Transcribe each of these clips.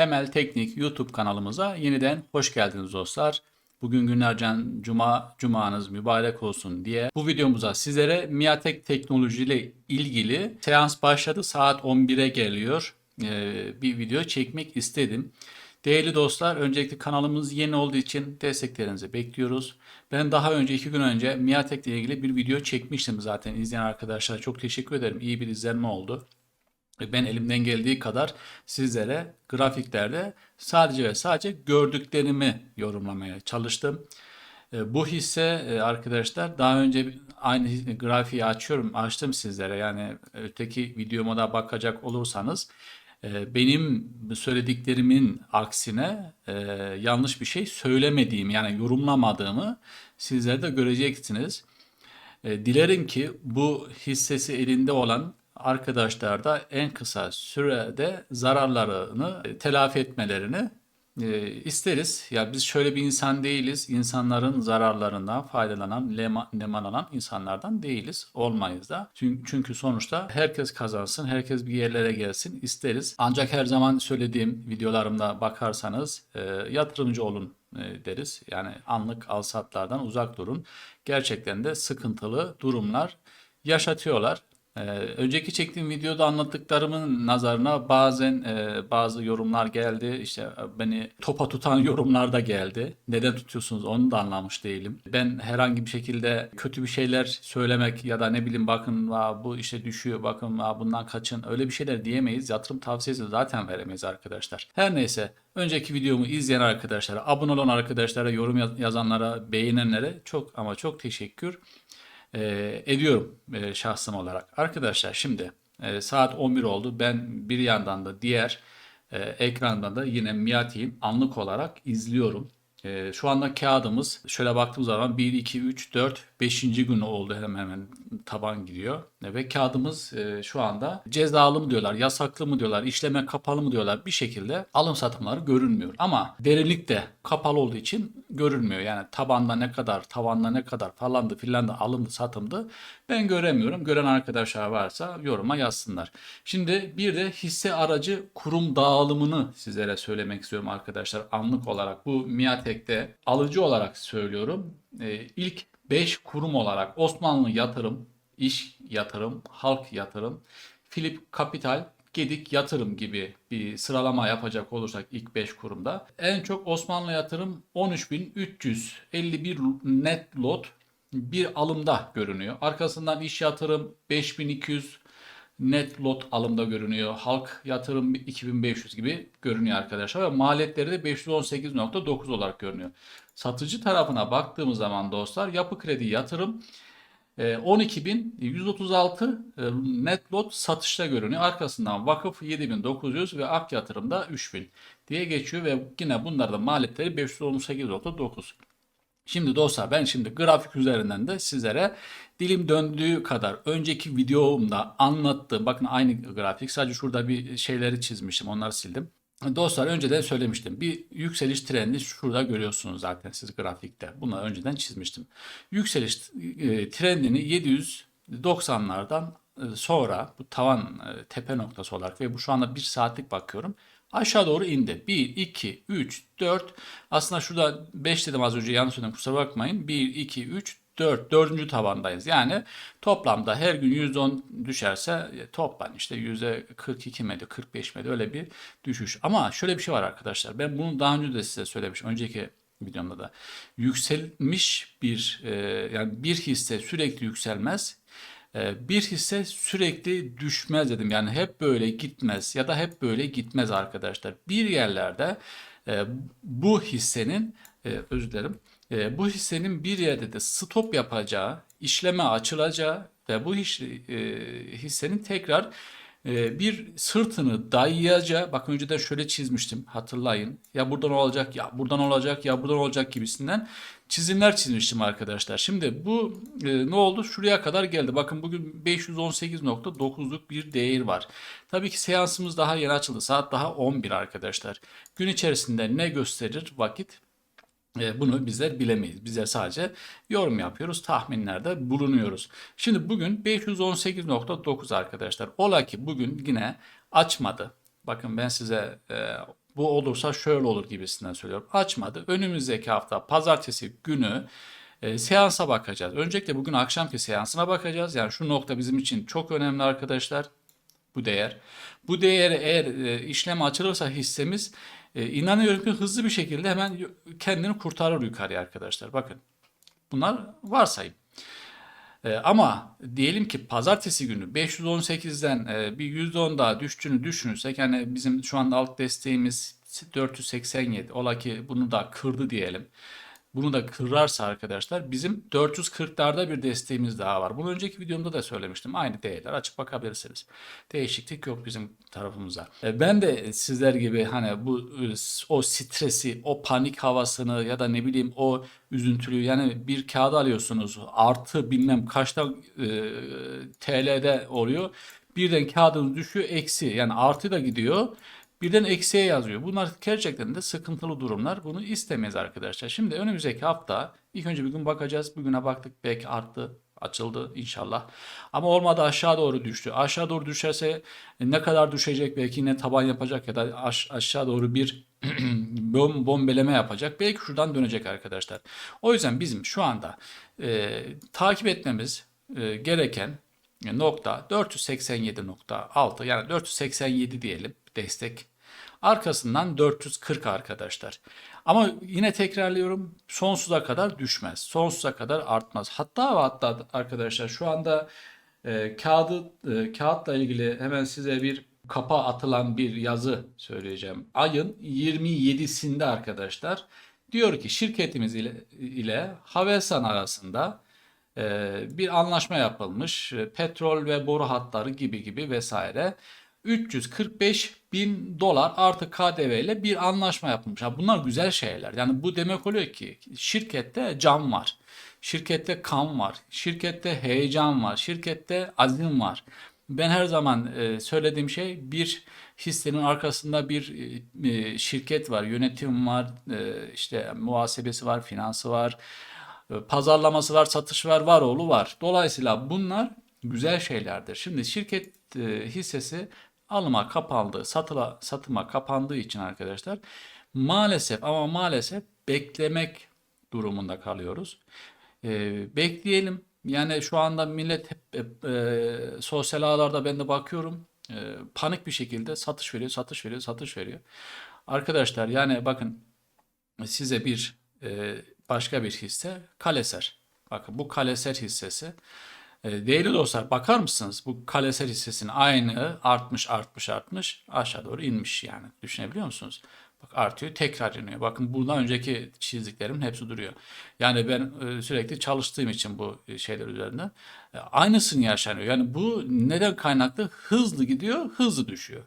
Temel Teknik YouTube kanalımıza yeniden hoş geldiniz dostlar. Bugün günlerden cuma, cumanız mübarek olsun diye bu videomuza sizlere Miatek teknoloji ile ilgili seans başladı. Saat 11'e geliyor. Ee, bir video çekmek istedim. Değerli dostlar, öncelikle kanalımız yeni olduğu için desteklerinizi bekliyoruz. Ben daha önce iki gün önce Miatek ile ilgili bir video çekmiştim zaten. İzleyen arkadaşlara çok teşekkür ederim. İyi bir izlenme oldu. Ben elimden geldiği kadar sizlere grafiklerde sadece ve sadece gördüklerimi yorumlamaya çalıştım. E, Bu hisse e, arkadaşlar daha önce aynı grafiği açıyorum, açtım sizlere. Yani öteki videoma da bakacak olursanız e, benim söylediklerimin aksine e, yanlış bir şey söylemediğim yani yorumlamadığımı sizler de göreceksiniz. E, Dilerim ki bu hissesi elinde olan arkadaşlar da en kısa sürede zararlarını e, telafi etmelerini e, isteriz. Ya biz şöyle bir insan değiliz. İnsanların zararlarından faydalanan, nemalanan insanlardan değiliz. Olmayız da. Çünkü, sonuçta herkes kazansın, herkes bir yerlere gelsin isteriz. Ancak her zaman söylediğim videolarımda bakarsanız e, yatırımcı olun deriz. Yani anlık alsatlardan uzak durun. Gerçekten de sıkıntılı durumlar yaşatıyorlar. Ee, önceki çektiğim videoda anlattıklarımın nazarına bazen e, bazı yorumlar geldi. İşte e, beni topa tutan yorumlar da geldi. Neden tutuyorsunuz onu da anlamış değilim. Ben herhangi bir şekilde kötü bir şeyler söylemek ya da ne bileyim bakın "Aa, bu işte düşüyor bakın bundan kaçın öyle bir şeyler diyemeyiz. Yatırım tavsiyesi zaten veremeyiz arkadaşlar. Her neyse önceki videomu izleyen arkadaşlara, abone olan arkadaşlara, yorum yaz- yazanlara, beğenenlere çok ama çok teşekkür e, ediyorum e, şahsım olarak. Arkadaşlar şimdi e, saat 11 oldu. Ben bir yandan da diğer e, ekrandan da yine Miati'yi anlık olarak izliyorum. E, şu anda kağıdımız şöyle baktığım zaman 1, 2, 3, 4, 5. günü oldu hemen hemen taban gidiyor. E, ve kağıdımız e, şu anda cezalı mı diyorlar, yasaklı mı diyorlar, işleme kapalı mı diyorlar bir şekilde alım satımları görünmüyor. Ama derinlik de kapalı olduğu için görünmüyor. Yani tabanda ne kadar, tavanda ne kadar falandı filandı alımdı satımdı ben göremiyorum. Gören arkadaşlar varsa yoruma yazsınlar. Şimdi bir de hisse aracı kurum dağılımını sizlere söylemek istiyorum arkadaşlar. Anlık olarak bu Miatek'te alıcı olarak söylüyorum. Ee, ilk 5 kurum olarak Osmanlı Yatırım, İş Yatırım, Halk Yatırım, Philip Kapital, Gedik Yatırım gibi bir sıralama yapacak olursak ilk 5 kurumda en çok Osmanlı Yatırım 13.351 net lot bir alımda görünüyor. Arkasından iş yatırım 5200 net lot alımda görünüyor. Halk yatırım 2500 gibi görünüyor arkadaşlar. Ve maliyetleri de 518.9 olarak görünüyor. Satıcı tarafına baktığımız zaman dostlar yapı kredi yatırım 12.136 e, net lot satışta görünüyor. Arkasından vakıf 7.900 ve ak yatırımda 3.000 diye geçiyor ve yine bunlarda maliyetleri 518.9. Şimdi dostlar ben şimdi grafik üzerinden de sizlere dilim döndüğü kadar önceki videomda anlattığım bakın aynı grafik sadece şurada bir şeyleri çizmiştim onları sildim. Dostlar önceden söylemiştim. Bir yükseliş trendi şurada görüyorsunuz zaten siz grafikte. Bunu önceden çizmiştim. Yükseliş e, trendini 790'lardan e, sonra bu tavan e, tepe noktası olarak ve bu şu anda bir saatlik bakıyorum. Aşağı doğru indi. 1, 2, 3, 4. Aslında şurada 5 dedim az önce yanlış söyledim kusura bakmayın. 1, 2, 3, 4. Dördüncü tabandayız. Yani toplamda her gün %10 düşerse e, toplam işte %42 miydi 45 miydi öyle bir düşüş. Ama şöyle bir şey var arkadaşlar. Ben bunu daha önce de size söylemişim. Önceki videomda da. Yükselmiş bir e, yani bir hisse sürekli yükselmez. E, bir hisse sürekli düşmez dedim. Yani hep böyle gitmez ya da hep böyle gitmez arkadaşlar. Bir yerlerde bu hissenin özür dilerim. E, bu hissenin bir yerde de stop yapacağı, işleme açılacağı ve bu iş, e, hissenin tekrar e, bir sırtını dayayacağı, bak önceden şöyle çizmiştim hatırlayın. Ya buradan olacak, ya buradan olacak, ya buradan olacak gibisinden çizimler çizmiştim arkadaşlar. Şimdi bu e, ne oldu? Şuraya kadar geldi. Bakın bugün 518.9'luk bir değer var. Tabii ki seansımız daha yeni açıldı. Saat daha 11 arkadaşlar. Gün içerisinde ne gösterir vakit? E, Bunu bizler bilemeyiz. Bizler sadece yorum yapıyoruz, tahminlerde bulunuyoruz. Şimdi bugün 518.9 arkadaşlar. Ola ki bugün yine açmadı. Bakın ben size e, bu olursa şöyle olur gibisinden söylüyorum. Açmadı. Önümüzdeki hafta pazartesi günü e, seansa bakacağız. Öncelikle bugün akşamki seansına bakacağız. Yani şu nokta bizim için çok önemli arkadaşlar. Bu değer. Bu değeri eğer e, işlem açılırsa hissemiz e, inanıyorum ki hızlı bir şekilde hemen kendini kurtarır yukarıya arkadaşlar. Bakın bunlar varsayım. E, ama diyelim ki pazartesi günü 518'den e, bir %10 daha düştüğünü düşünürsek yani bizim şu anda alt desteğimiz 487 ola ki bunu da kırdı diyelim. Bunu da kırarsa arkadaşlar bizim 440'larda bir desteğimiz daha var. Bunu önceki videomda da söylemiştim. Aynı değerler açıp bakabilirsiniz. Değişiklik yok bizim tarafımıza. E, Ben de sizler gibi hani bu e, o stresi, o panik havasını ya da ne bileyim o üzüntülüyü yani bir kağıda alıyorsunuz artı bilmem kaçta e, TL'de oluyor. Birden kağıdınız düşüyor eksi yani artı da gidiyor. Birden eksiye yazıyor. Bunlar gerçekten de sıkıntılı durumlar. Bunu istemeyiz arkadaşlar. Şimdi önümüzdeki hafta ilk önce bir gün bakacağız. Bugüne baktık belki arttı açıldı inşallah. Ama olmadı aşağı doğru düştü. Aşağı doğru düşerse ne kadar düşecek belki yine taban yapacak ya da aş- aşağı doğru bir bom bombeleme yapacak. Belki şuradan dönecek arkadaşlar. O yüzden bizim şu anda e, takip etmemiz e, gereken nokta 487.6 yani 487 diyelim destek. Arkasından 440 arkadaşlar. Ama yine tekrarlıyorum sonsuza kadar düşmez. Sonsuza kadar artmaz. Hatta ve hatta arkadaşlar şu anda e, kağıdı e, kağıtla ilgili hemen size bir kapa atılan bir yazı söyleyeceğim. Ayın 27'sinde arkadaşlar diyor ki şirketimiz ile, ile Havelsan arasında e, bir anlaşma yapılmış. E, Petrol ve boru hatları gibi gibi vesaire. 345 bin dolar artı KDV ile bir anlaşma yapılmış. Ya bunlar güzel şeyler. Yani bu demek oluyor ki şirkette can var. Şirkette kan var. Şirkette heyecan var. Şirkette azim var. Ben her zaman e, söylediğim şey bir hissenin arkasında bir e, e, şirket var, yönetim var, işte muhasebesi var, finansı var, pazarlaması var, satış var, var oğlu var. Dolayısıyla bunlar güzel şeylerdir. Şimdi şirket hissesi alıma kapandığı, satıla, satıma kapandığı için arkadaşlar maalesef ama maalesef beklemek durumunda kalıyoruz. E, bekleyelim. Yani şu anda millet hep, hep, e, sosyal ağlarda ben de bakıyorum e, panik bir şekilde satış veriyor, satış veriyor, satış veriyor. Arkadaşlar yani bakın size bir e, başka bir hisse Kaleser. Bakın bu Kaleser hissesi. E, değerli dostlar bakar mısınız? Bu Kaleser hissesinin aynı artmış artmış artmış aşağı doğru inmiş yani. Düşünebiliyor musunuz? Bak artıyor tekrar iniyor. Bakın bundan önceki çizdiklerim hepsi duruyor. Yani ben e, sürekli çalıştığım için bu e, şeyler üzerinde e, aynısını yaşanıyor. Yani bu neden kaynaklı? Hızlı gidiyor, hızlı düşüyor.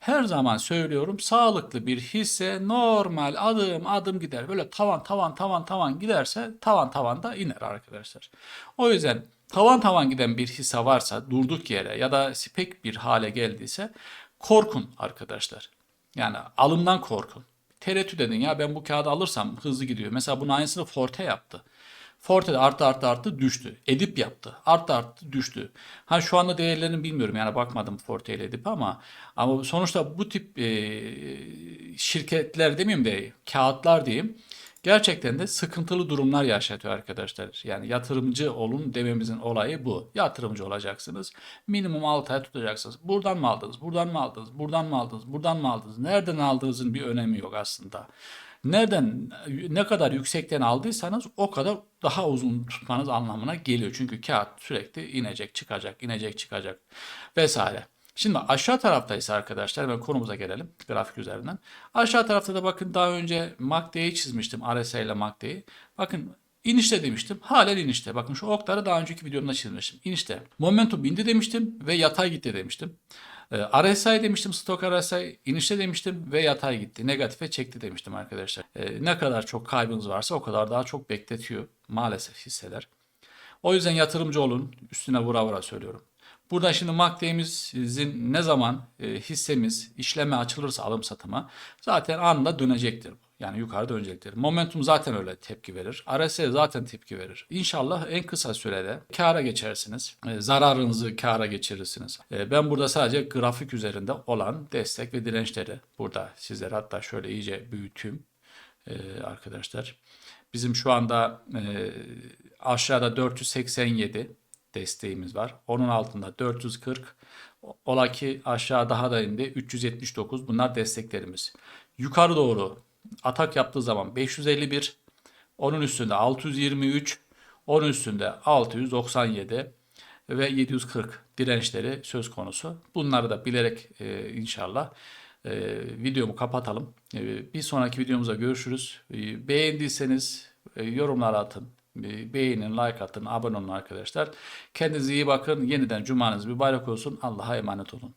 Her zaman söylüyorum sağlıklı bir hisse normal adım adım gider. Böyle tavan tavan tavan tavan giderse tavan tavan da iner arkadaşlar. O yüzden tavan tavan giden bir hisse varsa durduk yere ya da spek bir hale geldiyse korkun arkadaşlar. Yani alımdan korkun. Tereddüt edin ya ben bu kağıdı alırsam hızlı gidiyor. Mesela bunun aynısını Forte yaptı. Forte de arttı arttı arttı düştü. Edip yaptı. Arttı arttı düştü. Ha şu anda değerlerini bilmiyorum yani bakmadım Forte ile Edip ama ama sonuçta bu tip e, şirketler demeyeyim de kağıtlar diyeyim gerçekten de sıkıntılı durumlar yaşatıyor arkadaşlar. Yani yatırımcı olun dememizin olayı bu. Yatırımcı olacaksınız. Minimum 6 ay tutacaksınız. Buradan mı aldınız? Buradan mı aldınız? Buradan mı aldınız? Buradan mı aldınız? Nereden aldığınızın bir önemi yok aslında. Nereden ne kadar yüksekten aldıysanız o kadar daha uzun tutmanız anlamına geliyor. Çünkü kağıt sürekli inecek, çıkacak, inecek, çıkacak vesaire. Şimdi aşağı tarafta ise arkadaşlar ben konumuza gelelim grafik üzerinden. Aşağı tarafta da bakın daha önce MACD'yi çizmiştim RSI ile MACD'yi. Bakın inişte demiştim. Halen inişte. Bakın şu okları daha önceki videomda çizmiştim. İnişte. Momentum bindi demiştim ve yatay gitti demiştim. Ee, RSI demiştim, stok RSI inişte demiştim ve yatay gitti. Negatife çekti demiştim arkadaşlar. Ee, ne kadar çok kaybınız varsa o kadar daha çok bekletiyor maalesef hisseler. O yüzden yatırımcı olun. Üstüne vura vura söylüyorum. Burada şimdi MACD'mizin ne zaman e, hissemiz işleme açılırsa alım satıma zaten anında dönecektir. Yani yukarıda öncelikleri. Momentum zaten öyle tepki verir. RSI zaten tepki verir. İnşallah en kısa sürede kâra geçersiniz. E, zararınızı kâra geçirirsiniz. E, ben burada sadece grafik üzerinde olan destek ve dirençleri burada sizlere hatta şöyle iyice büyüteyim arkadaşlar. Bizim şu anda aşağıda 487 desteğimiz var. Onun altında 440. Ola ki aşağı daha da indi. 379 bunlar desteklerimiz. Yukarı doğru atak yaptığı zaman 551. Onun üstünde 623. Onun üstünde 697 ve 740 dirençleri söz konusu. Bunları da bilerek e, inşallah e, videomu kapatalım. E, bir sonraki videomuzda görüşürüz. E, beğendiyseniz e, yorumlar atın. Beğenin, like atın, abone olun arkadaşlar. Kendinize iyi bakın. Yeniden cumanız mübarek olsun. Allah'a emanet olun.